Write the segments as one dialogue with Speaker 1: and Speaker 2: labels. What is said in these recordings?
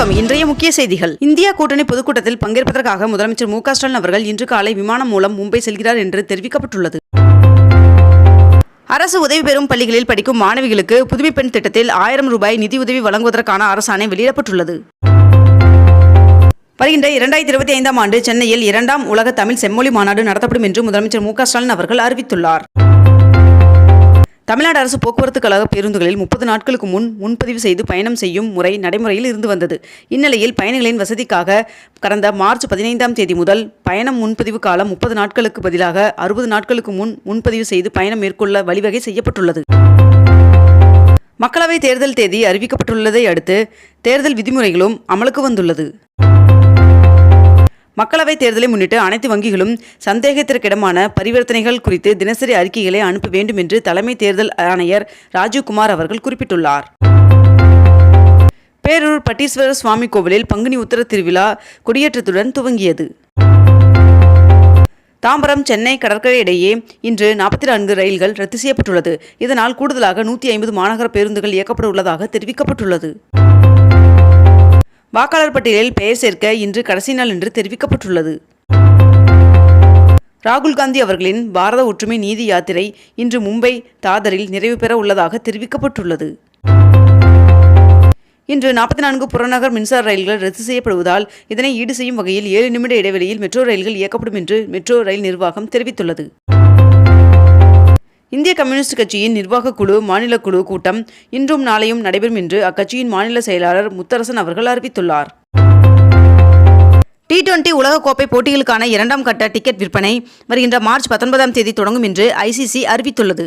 Speaker 1: வணக்கம். இன்றைய முக்கிய செய்திகள். இந்தியா கூட்டணி பொதுக்கூட்டத்தில் பங்கேற்பதற்காக முதலமைச்சர் மு ஸ்டாலின் அவர்கள் இன்று காலை விமானம் மூலம் மும்பை செல்கிறார் என்று தெரிவிக்கப்பட்டுள்ளது. அரசு உதவி பெறும் பள்ளிகளில் படிக்கும் மாணவிகளுக்கு புதுமை பெண் திட்டத்தில் ஆயிரம் ரூபாய் நிதியுதவி வழங்குவதற்கான அரசாணை வெளியிடப்பட்டுள்ளது. வருகின்ற இரண்டாயிரத்தி இருபத்தி ஐந்தாம் ஆண்டு சென்னையில் இரண்டாம் உலக தமிழ் செம்மொழி மாநாடு நடத்தப்படும் என்று முதலமைச்சர் மு ஸ்டாலின் அவர்கள் அறிவித்துள்ளார். தமிழ்நாடு அரசு போக்குவரத்து கழக பேருந்துகளில் முப்பது நாட்களுக்கு முன் முன்பதிவு செய்து பயணம் செய்யும் முறை நடைமுறையில் இருந்து வந்தது. இந்நிலையில் பயணிகளின் வசதிக்காக கடந்த மார்ச் பதினைந்தாம் தேதி முதல் பயணம் முன்பதிவு காலம் முப்பது நாட்களுக்கு பதிலாக அறுபது நாட்களுக்கு முன் முன்பதிவு செய்து பயணம் மேற்கொள்ள வழிவகை செய்யப்பட்டுள்ளது. மக்களவை தேர்தல் தேதி அறிவிக்கப்பட்டுள்ளதை அடுத்து தேர்தல் விதிமுறைகளும் அமலுக்கு வந்துள்ளது. மக்களவைத் தேர்தலை முன்னிட்டு அனைத்து வங்கிகளும் சந்தேகத்திற்கிடமான பரிவர்த்தனைகள் குறித்து தினசரி அறிக்கைகளை அனுப்ப வேண்டும் என்று தலைமை தேர்தல் ஆணையர் ராஜீவ்குமார் அவர்கள் குறிப்பிட்டுள்ளார். பேரூர் பட்டீஸ்வரர் சுவாமி கோவிலில் பங்குனி உத்தர திருவிழா கொடியேற்றத்துடன் துவங்கியது. தாம்பரம் சென்னை கடற்கரை இடையே இன்று நாற்பத்தி நான்கு ரயில்கள் ரத்து செய்யப்பட்டுள்ளது. இதனால் கூடுதலாக நூற்றி ஐம்பது மாநகர பேருந்துகள் இயக்கப்பட உள்ளதாக தெரிவிக்கப்பட்டுள்ளது. வாக்காளர் பட்டியலில் பெயர் சேர்க்க இன்று கடைசி நாள் என்று தெரிவிக்கப்பட்டுள்ளது. ராகுல் காந்தி அவர்களின் பாரத ஒற்றுமை நீதி யாத்திரை இன்று மும்பை தாதரில் நிறைவு பெற உள்ளதாக தெரிவிக்கப்பட்டுள்ளது. இன்று நாற்பத்தி நான்கு புறநகர் மின்சார ரயில்கள் ரத்து செய்யப்படுவதால் இதனை ஈடு செய்யும் வகையில் ஏழு நிமிட இடைவெளியில் மெட்ரோ ரயில்கள் இயக்கப்படும் என்று மெட்ரோ ரயில் நிர்வாகம் தெரிவித்துள்ளது. இந்திய கம்யூனிஸ்ட் கட்சியின் நிர்வாக குழு மாநில குழு கூட்டம் இன்றும் நாளையும் நடைபெறும் என்று அக்கட்சியின் மாநில செயலாளர் முத்தரசன் அவர்கள் அறிவித்துள்ளார். டி டுவெண்டி உலகக்கோப்பை போட்டிகளுக்கான இரண்டாம் கட்ட டிக்கெட் விற்பனை வருகின்ற மார்ச் பத்தொன்பதாம் தேதி தொடங்கும் என்று ஐசிசி அறிவித்துள்ளது.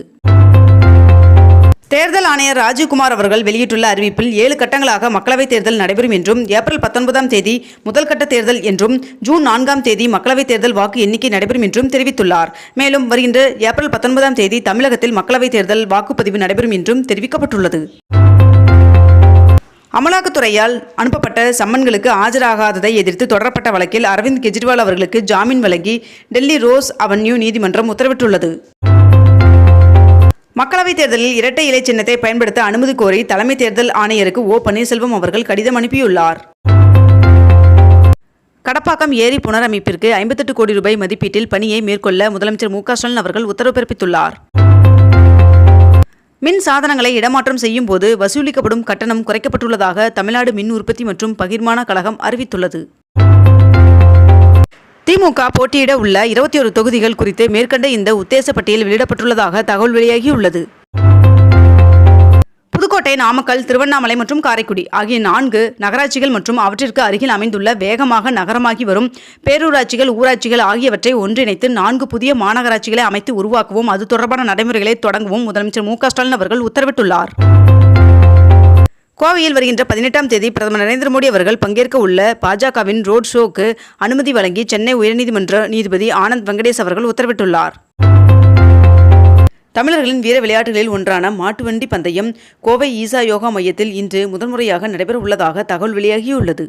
Speaker 1: தேர்தல் ஆணையர் ராஜீவ்குமார் அவர்கள் வெளியிட்டுள்ள அறிவிப்பில் ஏழு கட்டங்களாக மக்களவைத் தேர்தல் நடைபெறும் என்றும் ஏப்ரல் பத்தொன்பதாம் தேதி முதல் கட்ட தேர்தல் என்றும் ஜூன் நான்காம் தேதி மக்களவைத் தேர்தல் வாக்கு எண்ணிக்கை நடைபெறும் என்றும் தெரிவித்துள்ளார். மேலும் வருகின்ற ஏப்ரல் பத்தொன்பதாம் தேதி தமிழகத்தில் மக்களவைத் தேர்தல் வாக்குப்பதிவு நடைபெறும் என்றும் தெரிவிக்கப்பட்டுள்ளது. அமலாக்கத்துறையால் அனுப்பப்பட்ட சம்மன்களுக்கு ஆஜராகாததை எதிர்த்து தொடரப்பட்ட வழக்கில் அரவிந்த் கெஜ்ரிவால் அவர்களுக்கு ஜாமீன் வழங்கி டெல்லி ரோஸ் அவென்யூ நீதிமன்றம் உத்தரவிட்டுள்ளது. மக்களவைத் தேர்தலில் இரட்டை இலை சின்னத்தை பயன்படுத்த அனுமதி கோரி தலைமை தேர்தல் ஆணையருக்கு ஓ பன்னீர்செல்வம் அவர்கள் கடிதம் அனுப்பியுள்ளார். கடப்பாக்கம் ஏரி புனரமைப்பிற்கு ஐம்பத்தெட்டு கோடி ரூபாய் மதிப்பீட்டில் பணியை மேற்கொள்ள முதலமைச்சர் மு ஸ்டாலின் அவர்கள் உத்தரவு பிறப்பித்துள்ளார். மின் சாதனங்களை இடமாற்றம் செய்யும் போது வசூலிக்கப்படும் கட்டணம் குறைக்கப்பட்டுள்ளதாக தமிழ்நாடு மின் உற்பத்தி மற்றும் பகிர்மான கழகம் அறிவித்துள்ளது. திமுக போட்டியிட உள்ள இருபத்தி ஒரு தொகுதிகள் குறித்து மேற்கண்ட இந்த உத்தேச பட்டியல் வெளியிடப்பட்டுள்ளதாக தகவல் வெளியாகியுள்ளது. புதுக்கோட்டை நாமக்கல் திருவண்ணாமலை மற்றும் காரைக்குடி ஆகிய நான்கு நகராட்சிகள் மற்றும் அவற்றிற்கு அருகில் அமைந்துள்ள வேகமாக நகரமாகி வரும் பேரூராட்சிகள் ஊராட்சிகள் ஆகியவற்றை ஒன்றிணைத்து நான்கு புதிய மாநகராட்சிகளை அமைத்து உருவாக்கவும். அது தொடர்பான நடைமுறைகளை தொடங்கவும். முதலமைச்சர் மு க ஸ்டாலின் அவர்கள் உத்தரவிட்டுள்ளார். கோவையில் வருகின்ற பதினெட்டாம் தேதி பிரதமர் நரேந்திர மோடி அவர்கள் பங்கேற்க உள்ள பாஜகவின் ரோட் ஷோக்கு அனுமதி வழங்கி சென்னை உயர்நீதிமன்ற நீதிபதி ஆனந்த் வெங்கடேஷ் அவர்கள் உத்தரவிட்டுள்ளார். தமிழர்களின் வீர விளையாட்டுகளில் ஒன்றான மாட்டுவண்டி பந்தயம் கோவை ஈசா யோகா மையத்தில் இன்று முதன்முறையாக நடைபெற உள்ளதாக தகவல் வெளியாகியுள்ளது.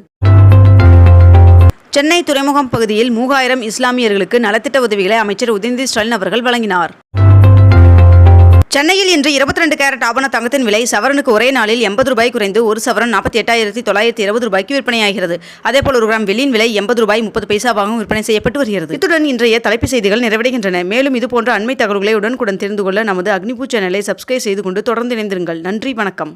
Speaker 1: சென்னை துறைமுகம் பகுதியில் மூவாயிரம் இஸ்லாமியர்களுக்கு நலத்திட்ட உதவிகளை அமைச்சர் உதயநிதி ஸ்டாலின் அவர்கள் வழங்கினார். சென்னையில் இன்று இருபத்தி ரெண்டு கேரட் ஆபண தங்கத்தின் விலை சவரனுக்கு ஒரே நாளில் எண்பது ரூபாய் குறைந்து ஒரு சவரன் நாற்பத்தி எட்டாயிரத்தி தொள்ளாயிரத்தி இருபது ரூபாய்க்கு விற்பனையாகிறது. அதேபோல் ஒரு கிராம் வெள்ளியின் விலை எண்பது ரூபாய் முப்பது பைசாவாகவும் விற்பனை செய்யப்பட்டு வருகிறது. இத்துடன் இன்றைய தலைப்பு செய்திகள் நிறைவடைகின்றன. மேலும் இதுபோன்ற அண்மை தகவல்களை உடனுக்குடன் தெரிந்து கொள்ள நமது அக்னிபூ சேனலை சப்ஸ்கிரைப் செய்து கொண்டு தொடர்ந்து இணைந்திருங்கள். நன்றி வணக்கம்.